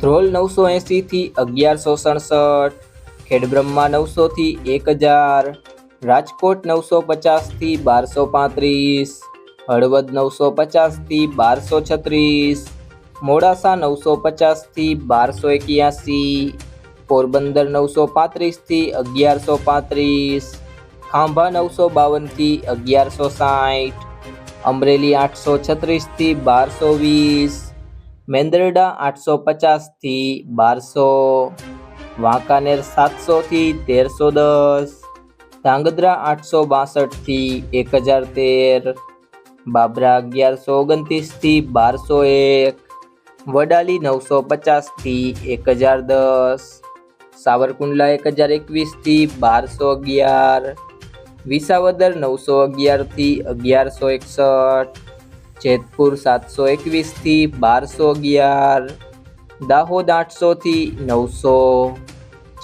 ધ્રોલ નવસો એંસીથી અગિયારસો સડસઠ, ખેડબ્રહ્મા નવસોથી એક હજાર, રાજકોટ નવસો પચાસથી બારસો પાંત્રીસ, હળવદ નવસો પચાસથી બારસો છત્રીસ, મોડાસા નવસો પચાસથી બારસો એક્યાસી, પોરબંદર નવસો પાંત્રીસથી અગિયારસો પાંત્રીસ, ખાંભા નવસો બાવનથી અગિયારસો સાઠ, અમરેલી આઠસો છત્રીસથી બારસો વીસ મેંદરડા આઠસો પચાસથી બારસો, વાંકાનેર સાતસોથી તેરસો દસ, ધાંગધ્રા આઠસો બાસઠથી એક હજાર તેર, બાબરા અગિયારસો ઓગણત્રીસથી બારસો એક, વડાલી નવસો પચાસથી એક હજાર દસ, સાવરકુંડલા એક હજાર એકવીસથી બારસો અગિયાર, વિસાવદર નવસો અગિયારથી અગિયારસો એકસઠ જેતપુર સાતસો એકવીસથી બારસો અગિયાર, દાહોદ આઠસોથી નવસો,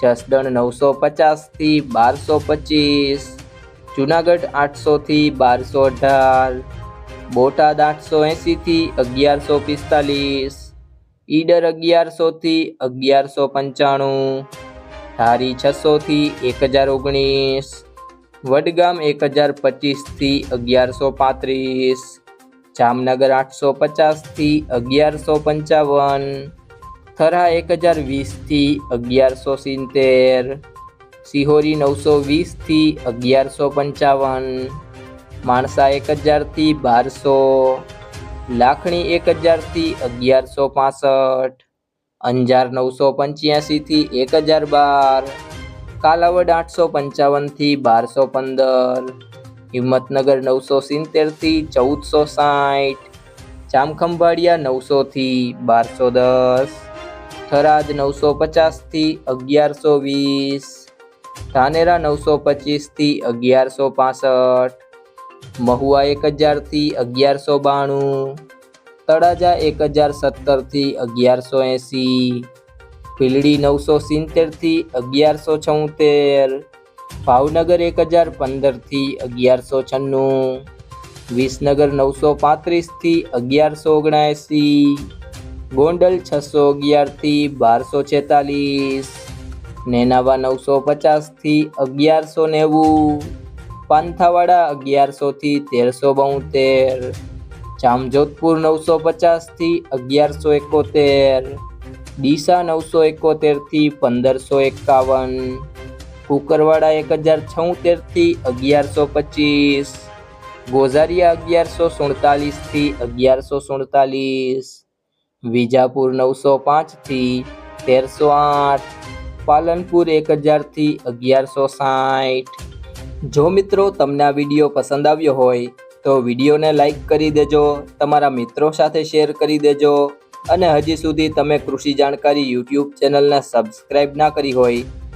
જસદણ નવસો પચાસથી બારસો પચીસ, જુનાગઢ આઠસોથી બારસો અઢાર, બોટાદ આઠસો એંસીથી અગિયારસો પિસ્તાલીસ, ઈડર અગિયારસોથી અગિયારસો પંચાણું, ધારી છસોથી એક હજાર ઓગણીસ, વડગામ એક હજાર પચીસથી અગિયારસો પાંત્રીસ જામનગર આઠસો પચાસથી અગિયારસો પંચાવન. થરા એક હજાર વીસથી અગિયારસો સિત્તેર. સિહોરી નવસો વીસથી અગિયારસો પંચાવન. માણસા એક હજારથી બારસો. લાખણી એક હજારથી અગિયારસો પાસઠ. અંજાર નવસો પંચ્યાસીથી એક હજાર બાર. કાલાવડ આઠસો પંચાવનથી બારસો પંદર. હિંમતનગર નવસો સિત્તેરથી ચૌદસો સાઠ, જામખંભાળિયા નવસોથી બારસો દસ, થરાદ નવસો પચાસથી અગિયારસો વીસ, ધાનેરા નવસો પચીસથી અગિયારસો પાસઠ, મહુવા એક હજારથી અગિયારસો બાણું, તળાજા એક હજાર સત્તરથી અગિયારસો એંસી, ભીલડી નવસો સિત્તેરથી અગિયારસો છોતેર ભાવનગર એક હજાર પંદરથી અગિયારસો છન્નું. વિસનગર નવસો પાંત્રીસથી અગિયારસો ઓગણએંસી ગોંડલ છસો અગિયારથી બારસો છેતાલીસ. નેનાવા નવસો પચાસથી અગિયારસો નેવું. પાંથાવાડા અગિયારસોથી તેરસો બોતેર. જામજોધપુર નવસો પચાસથી અગિયારસો એકોતેર. ડીસા નવસો એકોતેરથી પંદરસો એકાવન. કુકરવાડા એક હજાર છોતેરથી અગિયારસો પચીસ. ગોઝારિયા અગિયારસો સુડતાલીસથી અગિયારસો સુડતાલીસ. વિજાપુર નવસો પાંચથી તેરસો આઠ. પાલનપુર એક હજારથી અગિયારસો સાઠ. જો મિત્રો તમને આ વીડિયો પસંદ આવ્યો હોય, તો વિડીયોને લાઈક કરી દેજો, તમારા મિત્રો સાથે શેર કરી દેજો. અને હજી સુધી તમે કૃષિ જાણકારી યુટ્યુબ ચેનલને સબસ્ક્રાઈબ ના કરી હોય